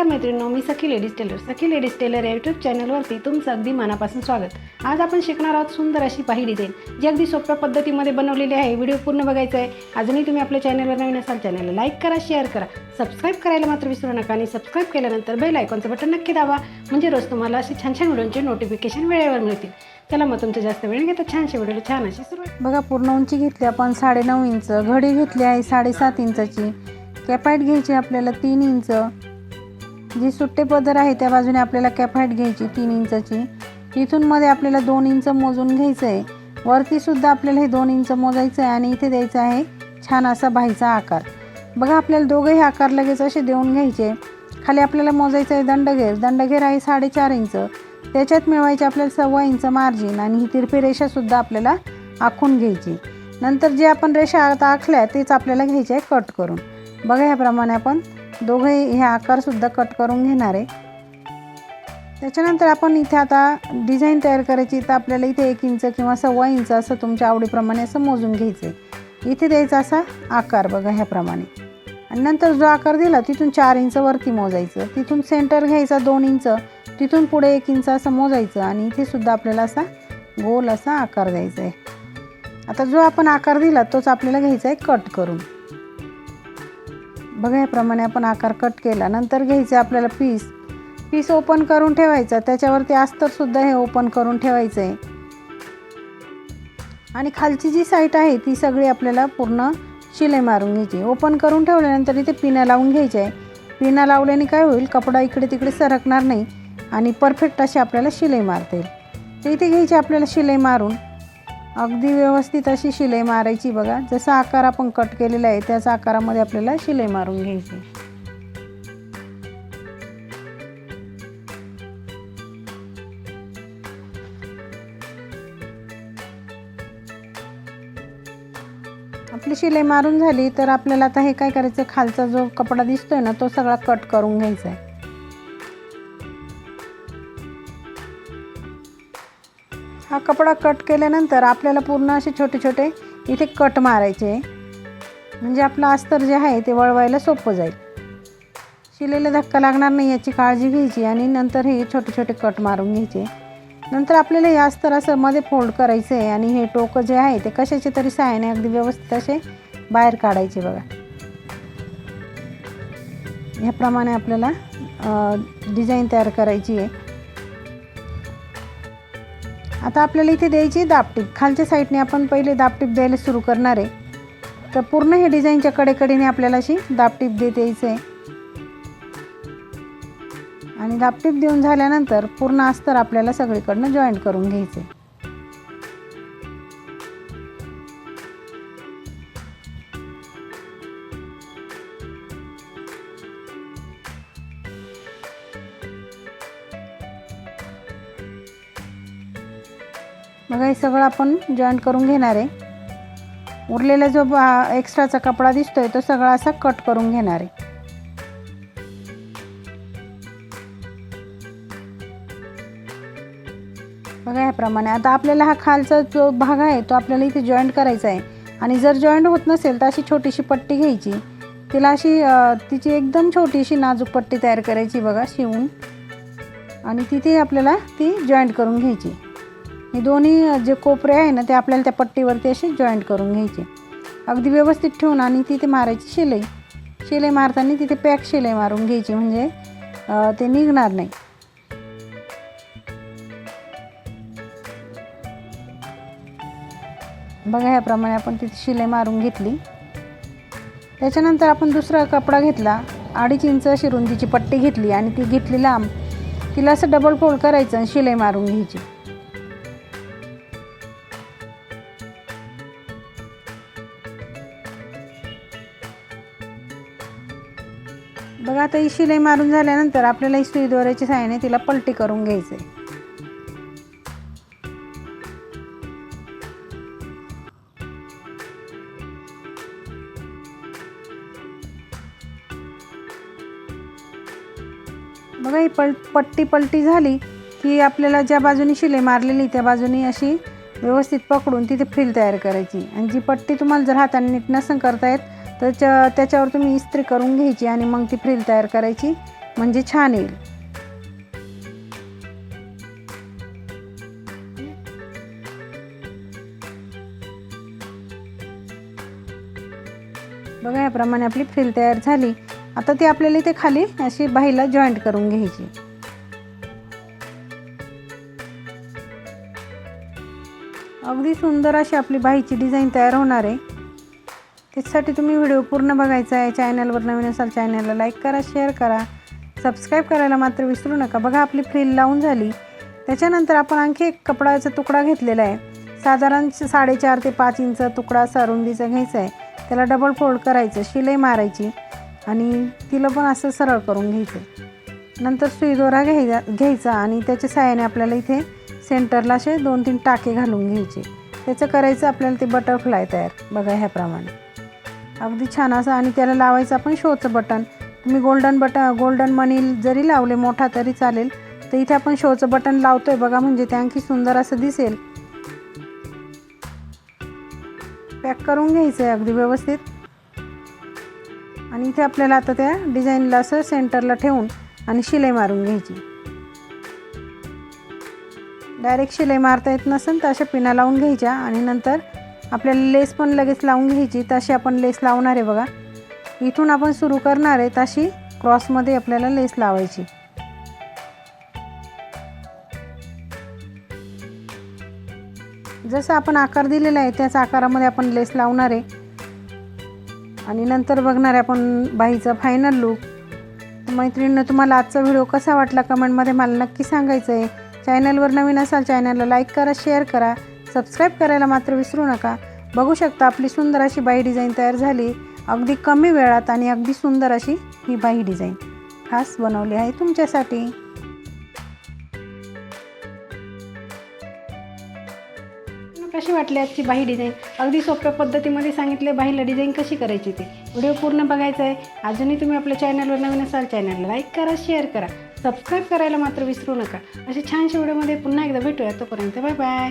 नमस्कार मैत्रिणींनो मी Sakhi ladies tailor Sakhi ladies tailor या यूट्यूब चॅनलवरती तुमचं अगदी मनापासून स्वागत. आज आपण शिकणार आहोत सुंदर अशी पाही डिझाईन जी अगदी सोप्या पद्धतीमध्ये बनवलेली आहे. व्हिडिओ पूर्ण बघायचा आहे अजूनही तुम्ही आपल्या चॅनलवर नवीन असाल चॅनलला लाईक करा शेअर करा. सबस्क्राईब करायला मात्र विसरू नका आणि सबस्क्राईब केल्यानंतर बेल आयकॉनचं बटन नक्की दाबा. म्हणजे रोज तुम्हाला असे छान छान व्हिडिओचे नोटिफिकेशन वेळेवर मिळतील. चला मग तुमचं जास्त वेळ न घेता छानशा छान अशी सुरुवात. बघा पूर्ण उंची घेतली आपण साडेनऊ इंच. घडी घेतली आहे साडेसात इंचाची. कॅपॅट घ्यायची आपल्याला तीन इंच. जी सुट्टे पदर आहे त्या बाजूने आपल्याला कॅपॅट घ्यायची तीन इंचची. तिथून मध्ये आपल्याला दोन इंच मोजून घ्यायचं आहे वरती सुद्धा आपल्याला हे दोन इंच मोजायचं आहे आणि इथे द्यायचं आहे छान असा बाहीचा आकार. बघा आपल्याला दोघंही आकार लगेच असे देऊन घ्यायचे. खाली आपल्याला मोजायचं आहे दंडघेर. दंडघेर आहे साडेचार इंच. त्याच्यात मिळवायचे आपल्याला सव्वा इंच मार्जिन आणि ही तिरपी रेषासुद्धा आपल्याला आखून घ्यायची. नंतर जे आपण रेषा आता आखल्या तेच आपल्याला घ्यायचे आहे कट करून. बघा ह्याप्रमाणे आपण दोघंही हे आकारसुद्धा कट करून घेणार आहे. त्याच्यानंतर आपण इथे आता डिझाईन तयार करायची तर आपल्याला इथे एक इंच किंवा सव्वा इंच असं तुमच्या आवडीप्रमाणे असं मोजून घ्यायचं आहे. इथे द्यायचा असा आकार बघा ह्याप्रमाणे. आणि नंतर जो आकार दिला तिथून चार इंच वरती मोजायचं. तिथून सेंटर घ्यायचा दोन इंच तिथून पुढे एक इंच असं मोजायचं आणि इथे सुद्धा आपल्याला असा गोल असा आकार द्यायचा आहे. आता जो आपण आकार दिला तोच आपल्याला घ्यायचा आहे कट करून. बघा याप्रमाणे आपण आकार कट केला. नंतर घ्यायचं आपल्याला पीस पीस ओपन करून ठेवायचा. त्याच्यावरती अस्तरसुद्धा हे ओपन करून ठेवायचं आहे आणि खालची जी साईट आहे ती सगळी आपल्याला पूर्ण शिलाई मारून घ्यायची. ओपन करून ठेवल्यानंतर इथे पिना लावून घ्यायची आहे. पिना लावल्याने काय होईल? कपडा इकडे तिकडे सरकणार नाही आणि परफेक्ट अशी आपल्याला शिलाई मारता येईल. तर इथे घ्यायची आपल्याला शिलाई मारून. अगदी व्यवस्थित अशी शिलाई मारायची बघा. जसा आकार आपण कट केलेला आहे त्याच आकारामध्ये आपल्याला शिलाई मारून घ्यायची. आपली शिलाई मारून झाली तर आपल्याला आता हे काय करायचं? खालचा जो कपडा दिसतोय ना तो सगळा कट करून घ्यायचा आहे. हा कपडा कट केल्यानंतर आपल्याला पूर्ण असे छोटे छोटे इथे कट मारायचे म्हणजे आपलं अस्तर जे आहे ते वळवायला सोपं जाईल. शिलेला धक्का लागणार नाही याची काळजी घ्यायची आणि नंतर हे छोटे छोटे कट मारून घ्यायचे. नंतर आपल्याला हे अस्तर असं मध्ये फोल्ड करायचं आहे आणि हे टोकं जे आहे ते कशाचे तरी सहाय्याने अगदी व्यवस्थित असे बाहेर काढायचे बघा. ह्याप्रमाणे आपल्याला डिझाईन तयार करायची आहे. आता आपल्याला इथे द्यायची दापटीप. खालच्या साईडने आपण पहिले दापटीप द्यायला सुरू करणार आहे. तर पूर्ण हे डिझाईनच्या कडेकडेने आपल्याला अशी दापटीप देत यायचं आहे. आणि दापटीप देऊन झाल्यानंतर पूर्ण अस्तर आपल्याला सगळीकडनं जॉईंट करून घ्यायचे बघा हे सगळं आपण जॉईंट करून घेणार आहे. उरलेला जो एक्स्ट्राचा कपडा दिसतोय तो सगळा असा कट करून घेणार आहे. बघा ह्याप्रमाणे आता आपल्याला हा खालचा जो भाग आहे तो आपल्याला इथे जॉईंट करायचा आहे. आणि जर जॉईंट होत नसेल तर अशी छोटीशी पट्टी घ्यायची. तिला अशी तिची एकदम छोटीशी नाजूक पट्टी तयार करायची बघा शिवून. आणि तिथे आपल्याला ती जॉईंट करून घ्यायची. हे दोन्ही जे कोपरे आहे ना ते आपल्याला त्या पट्टीवरती असे जॉईंट करून घ्यायचे. अगदी व्यवस्थित ठेवून आणि तिथे मारायची शिलाई. शिलाई मारताना तिथे पॅक शिलाई मारून घ्यायची म्हणजे ते निघणार नाही. बघा ह्याप्रमाणे आपण तिथे शिलाई मारून घेतली. त्याच्यानंतर आपण दुसरा कपडा घेतला. अडीच इंच अशी रुंदीची पट्टी घेतली आणि ती घेतली लांब. तिला असं डबल फोल्ड करायचं आणि शिलाई मारून घ्यायची. बघा आता ही शिलाई मारून झाल्यानंतर आपल्याला ही सुई दोऱ्याच्या साहाय्याने तिला पलटी करून घ्यायचं. आहे बघा ही पल पट्टी पलटी झाली की आपल्याला ज्या बाजूनी शिलाई मारलेली त्या बाजूनी अशी व्यवस्थित पकडून तिथे फ्रील तयार करायची. आणि जी पट्टी तुम्हाला जर हाताने नीट नसन करता येत त्याच्या त्याच्यावर तुम्ही इस्त्री करून घ्यायची आणि मग ती फ्रिल तयार करायची. म्हणजे छान येईल. बघा याप्रमाणे आपली फ्रिल तयार झाली. आता ती आपल्याला इथे खाली अशी बाहीला जॉईंट करून घ्यायची. अगदी सुंदर अशी आपली बाहीची डिझाईन तयार होणार आहे. त्याचसाठी तुम्ही व्हिडिओ पूर्ण बघायचा आहे. चॅनलवर नवीन असाल चॅनलला लाईक करा शेअर करा. सबस्क्राईब करायला मात्र विसरू नका. बघा आपली फ्रील लावून झाली. त्याच्यानंतर आपण आणखी एक कपडाचा तुकडा घेतलेला आहे. साधारण साडेचार ते पाच इंच तुकडा सरुंदीचा घ्यायचा आहे. त्याला डबल फोल्ड करायचं शिलाई मारायची आणि तिला पण असं सरळ करून घ्यायचं. नंतर सुई दोरा घ्यायचा घ्यायचा आणि त्याच्या साहाय्याने आपल्याला इथे सेंटरला असे दोन तीन टाके घालून घ्यायचे. त्याचं करायचं आपल्याला ते बटरफ्लाय तयार. बघा ह्याप्रमाणे. अगदी छान. असं आणि त्याला लावायचं आपण शोचं बटन. तुम्ही गोल्डन बटन गोल्डन मनी जरी लावले मोठा तरी चालेल. तर इथे आपण शोचं बटन लावतोय बघा म्हणजे ते आणखी सुंदर असं दिसेल. पॅक करून घ्यायचं आहे अगदी व्यवस्थित. आणि इथे आपल्याला आता त्या डिझाईनला असं सेंटरला ठेवून आणि शिलाई मारून घ्यायची. डायरेक्ट शिलाई मारता येत नसेल तर अशा पिना लावून घ्यायच्या आणि नंतर आपल्याला लेस पण लगेच लावून घ्यायची. तशी आपण लेस लावणार आहे बघा. इथून आपण सुरू करणार आहे तशी क्रॉसमध्ये आपल्याला लेस लावायची. जसं आपण आकार दिलेला आहे त्याच आकारामध्ये आपण लेस लावणार आहे. आणि नंतर बघणार आहे आपण बाईचा फायनल लुक मैत्रिणीनं तुम्हाला आजचा व्हिडिओ कसा वाटला कमेंटमध्ये मला नक्की सांगायचं आहे चॅनलवर नवीन असाल चॅनलला लाईक करा शेअर करा. सबस्क्राईब करायला मात्र विसरू नका. बघू शकता आपली सुंदर अशी बाई डिझाईन तयार झाली. अगदी कमी वेळात आणि अगदी सुंदर अशी ही बाई डिझाईन. खास बनवली आहे तुमच्यासाठी. कशी वाटली आजची बाही डिझाईन? अगदी सोप्या पद्धतीमध्ये सांगितले बाहीला डिझाईन कशी करायची ते. व्हिडिओ पूर्ण बघायचा आहे. अजूनही तुम्ही आपल्या चॅनलवर नवीन असाल चॅनलला लाईक करा शेअर करा. सबस्क्राईब करायला मात्र विसरू नका. असे छानशा व्हिडिओमध्ये पुन्हा एकदा भेटूया. तोपर्यंत बाय बाय.